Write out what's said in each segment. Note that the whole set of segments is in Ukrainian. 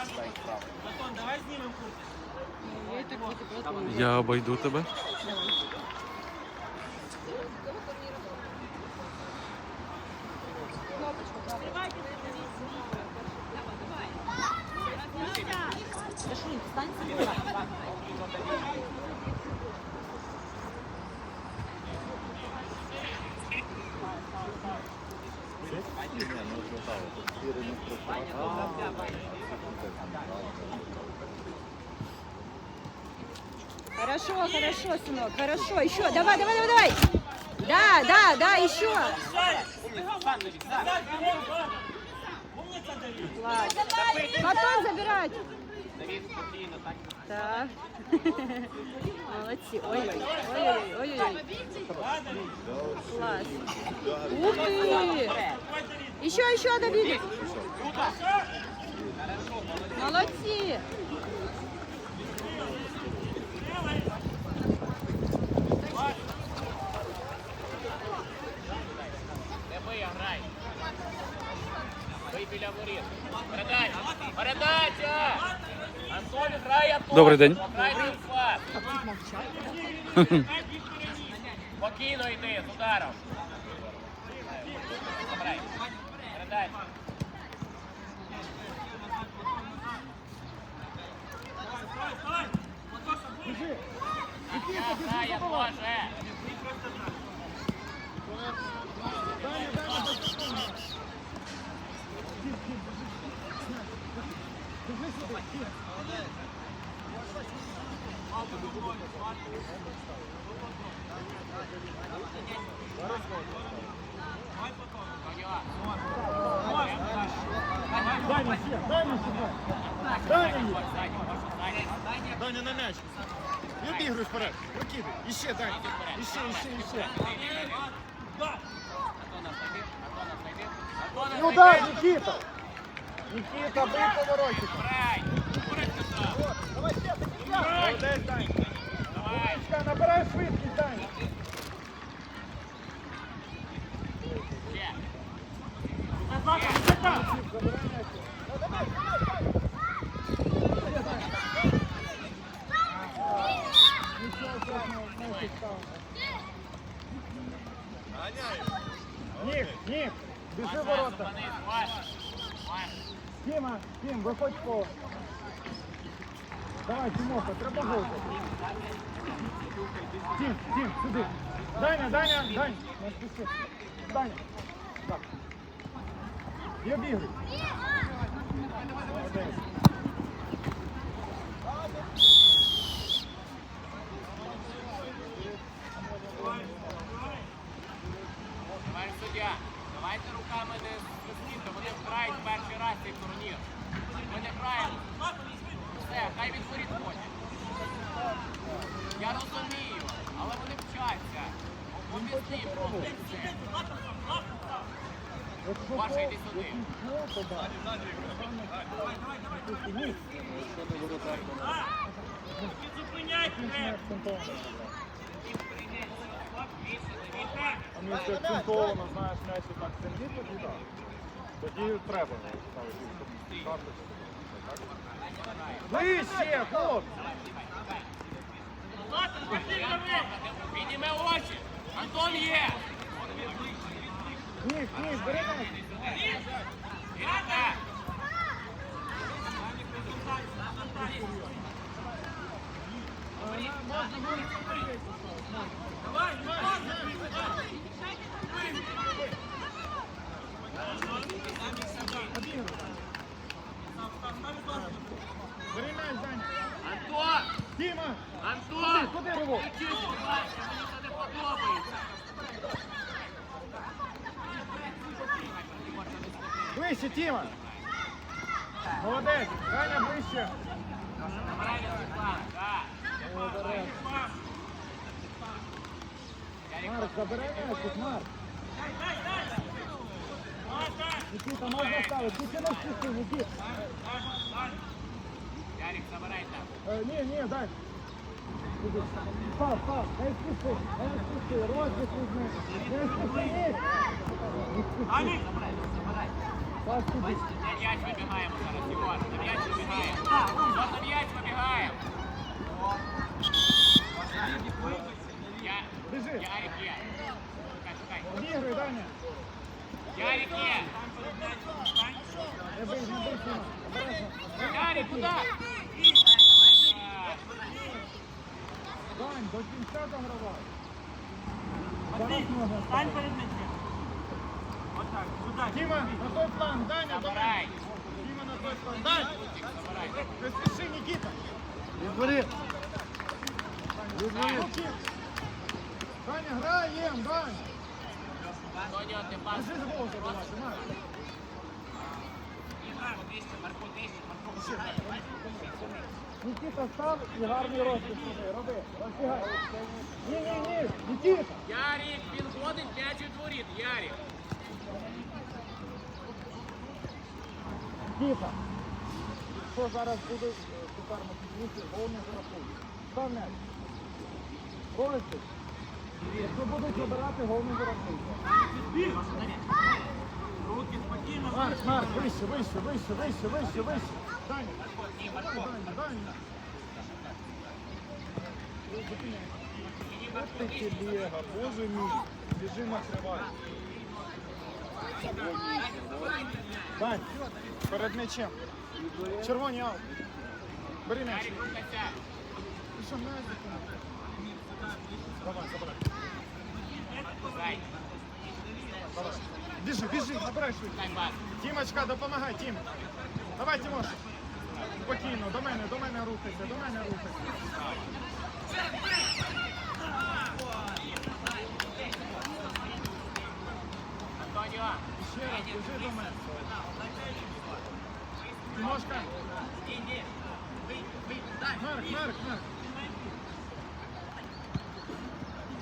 Антон, давай знімемо куртку. Я так Давай, давай. Обойду Хорошо, хорошо, сынок, хорошо. Еще, давай, давай, давай, давай. Да, да, да, еще. Класс. Батон забирать. Так. Молодцы. Ой-ой, ой-ой. Да, Давид. Класс. Ух ты. Еще, еще, Давид. Молодцы. Грай. Бий біля воріт. Передача. Передача. Антон грає Антон. Добрий день. Спокійно йди з ударом. Забирай. Передача. Я грає може. Даня на м'яч. Не обігруй вперед. Прокидай. Іще, Даня. Іще, іще, іще. Антона знайди. Антона знайди. Антона І знайди. удар, Нікіта. Нікіта, бий поворотик. Грай. Давай ще, Молодець, Даня. Давай. Чекай, Набирай швидкість, Даня. Ще. Нік, Нік, біжи в ворота. Зупинись, Вась. Вась. Тіма, Тім, виходь по. Давай, Тимоха, треба гол. Тим, Тим, сюди. Даня, Даня, Даня. Даня. Так. Я бігаю. Молодець. Паша, йди сюди. якщо то да. Зупиняй, акцентовано. А мені акцентовано, так землі тоді, так. Тоді треба. Ближче, хлопці! Підніме очі. Антон є. Ніг, ніг, бери м'яч. Іде. Бери м'яч, Даня. Антон! Тіма! Антон! Куди ривок? Включись, будь ласка, мені це не подобається. Ближче, Тіма! Молодець! Даня, ближче! Забирай на Марк, забирай м'ячик, Марк! Нікіта, можна ставити, тільки не спіши, Нікіт! Ярик, забирай там. Е, Ні, ні, дай! Іди. Став, став, не спіши, не спіши, розвиток візьми, не спіши, ні! Не я, Ярик є. Ярик є. Куди? Дань, до кінця загравай. Зараз. Стань перед м'ячем. Діма, на той план, Даня, мене. Діма, на той план. Дань, не спіши, Нікіта. Відбори. Відбори. Руки. Даня, граєм, Дань. Антоніо, ти пас. Біжи з гол забивати, Марк. Нікіта, став і гарний розпис роби, роби, розбігай. Ні, ні, ні, Нікіта. Ярік, він ходить м'яч воріт. Ярік. Нікіта. Що зараз буде е, суперник підвищити, гол не зарахує. Став м'яч. Ролики. Якщо будуть забирати, гол не зарахується. Руки спокійно. Марк, Марк, вище, вище, вище, вище, вище, вище. Даня, Даня, Даня. От ти телега, боже мій. Біжи накривай. Дань, перед м'ячем. Червоні аут. Бери м'яч. Ти що, м'яч? Давай, забирай. Давай. Біжи, біжи, набирай швидко. Тімочка, допомагай, Тім. Давай, Тімош. Спокійно, до мене, до мене рухайся, до мене рухайся. Антоніо. Ще раз, біжи до мене. Тімошка. Марк, Марк, Марк.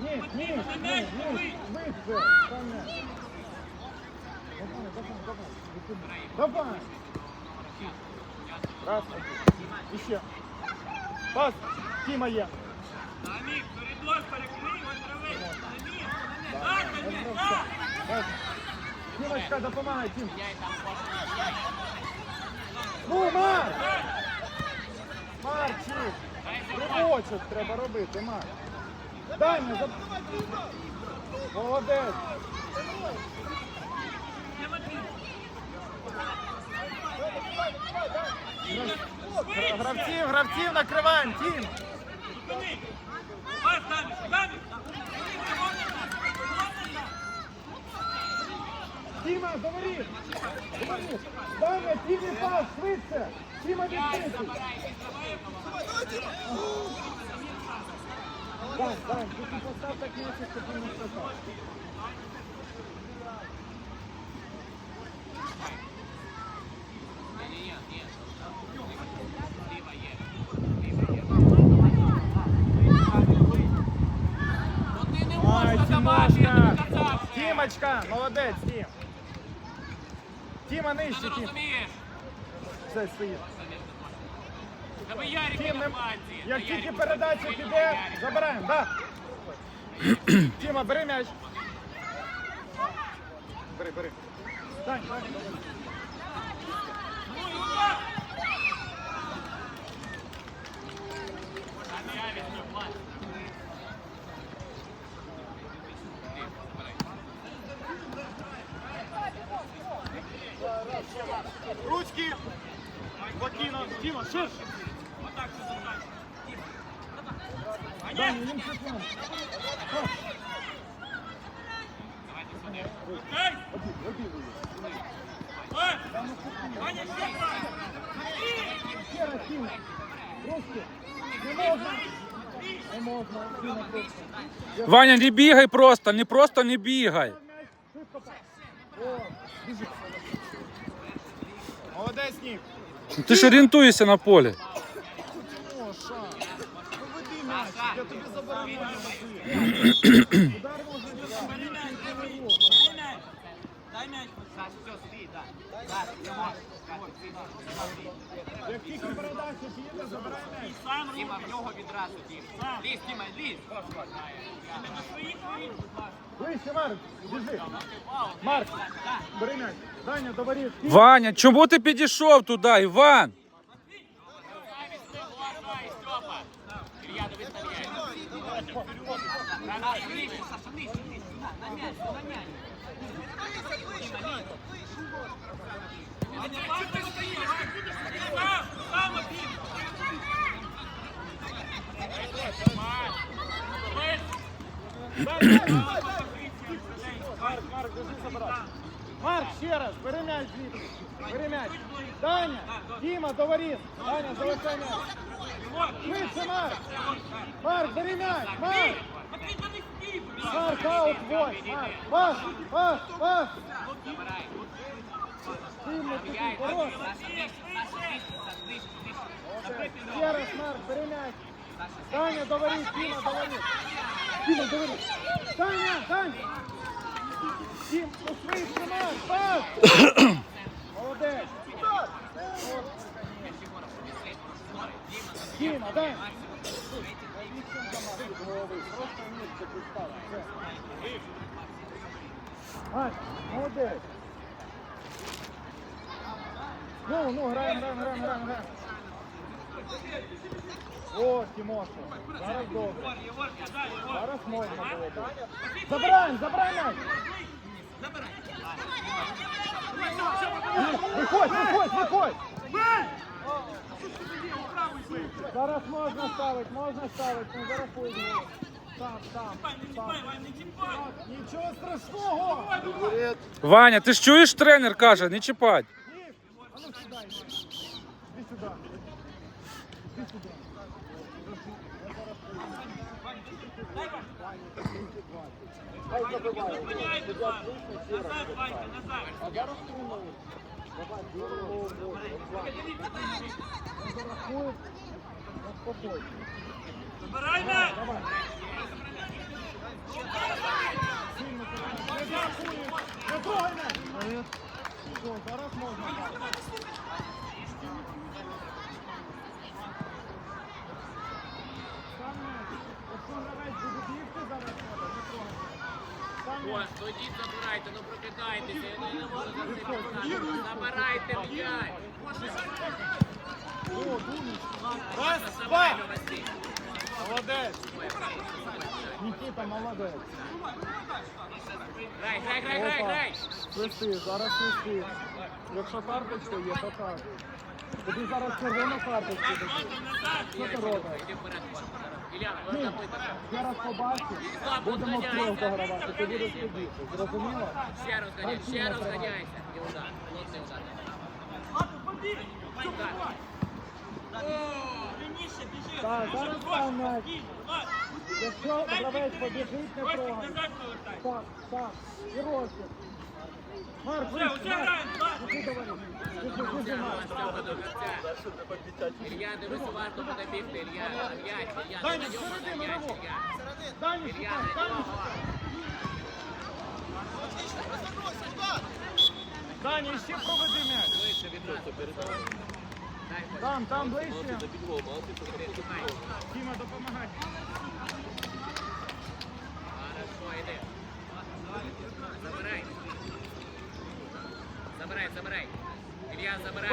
Ні, ні, ні, ні, вище, там. Давай, давай, давай. Раз, і. Пас, Тіма є. Амік, коридор перекрий, так. Допомагай, Тім. Міняй там Марк! Марчик! Ривочок треба робити, Марк. Дай мені за... Молодець! Гравців, гравців накриваємо, Тім! Зупини. Тіма, говори! Говори! Дай мені Тімі пас, швидше! Тіма відкритий! Дай, дай, ти постав так м'ячик, щоб він не скакав. Ні, ні, ні. Ліва є. Ліва є. Ти не Ай, можеш давати, я тобі Тімошка! казав вже. Тімочка, молодець, Тім! Нижче, ти розумієш? Все, стоїть. Тебе Ярик на як тільки передача піде, забираємо, да. Тіма, бери м'яч. Бери, бери. Дань, Дань, давай. А не Ярик, не фланз. Ти, забирай. Ручки. Тіма, ширше. Отак, сюди, так. Дань. Давайте сюди. Ей, Обід, обід. Ваня, ще пас. Ще раз, Тіма. Ручки. Не можна. Не можна. Тіма, просто. Ваня, не бігай просто, не просто не бігай. Швидко. О, біжи. Молодець, Нік. Ти ж орієнтуєшся на полі. О, ша. Ну веди м'яч, я тобі забороняю. Удар може бути. Бери м'яч, бери м'яч. Дай м'яч. Саш, все, стій. Сам. В нього відразу. Лізь, Діма, ласка. Вище, Марк, біжи. Марк, бери. Даня, до. Ваня, чому ти підійшов туди, Іван? На, на мяч, на мяч. Марк, Марк, держи забирай. Марк, ще раз, бери м'яч звідти. Бери м'яч. Даня, Діма, доваріс. Даня, залишай м'яч. Швидше, Марк. Марк, бери м'яч. Марк. Марк, аут, вось. Марк, пас, пас, пас. Ще раз, Марк, бери м'яч. Даня, до воріт, Діма, до воріт. Діма, до воріт. Даня, Даня. Дім, ну швидше, Марк, пас. Молодець. Діма, дай. Просто місце підстав. Ну, ну, граємо, граємо, граємо, граємо, граємо. О, Тимоша, зараз добре. Зараз можна було. так? Забираємо, забираємо м'яч. Виходь, виходь, виходь. Зараз можна ставити, можна ставити, не зарахуй. Там, там, там. Нічого страшного. Ваня, ти ж чуєш, тренер каже, не чіпать. А ну сюда сідай. Іди сюди. Іди сюди. Хай забиває. Назад, Ванька, назад. А зараз тренує. Давай, голову, Зарахує. Успокойся. Забирай м'яч. Давай. Сильно забирай. Не зарахує. Не трогай мене. Зараз можна. Ходіть, забирайте, ну прокидайтеся, я не можу за це показати. Забирайте м'яч. Раз, два. Новості. Молодець. Нікіта, молодець. Грай, грай, грай, грай, грай. Свисти, зараз свисти. Якщо карточка є, то так. Тобі зараз червону карточку дадуть. Що ти робиш? Іди зараз. Ілля, можна бити. Зараз побачиш, будемо втрьох догравати, ти будеш ходити. Зрозуміло? Ще раз ганяй, ще раз ганяйся. І удар. Молодцей удар. Удар. Вільніше, біжи. Так, зараз там Якщо гравець побіжить, не трогай. Так, так. І. Марк, вийшли, Марк. давай. Марк. Дивись уважно буде бігти. Дай на на шукай, ще проведи м'яч. Ближче від нас. Дай, там, там ближче. Тима допомагай. Хорошо, йди. Забирай. Забирай, забирай. Илья, забирай.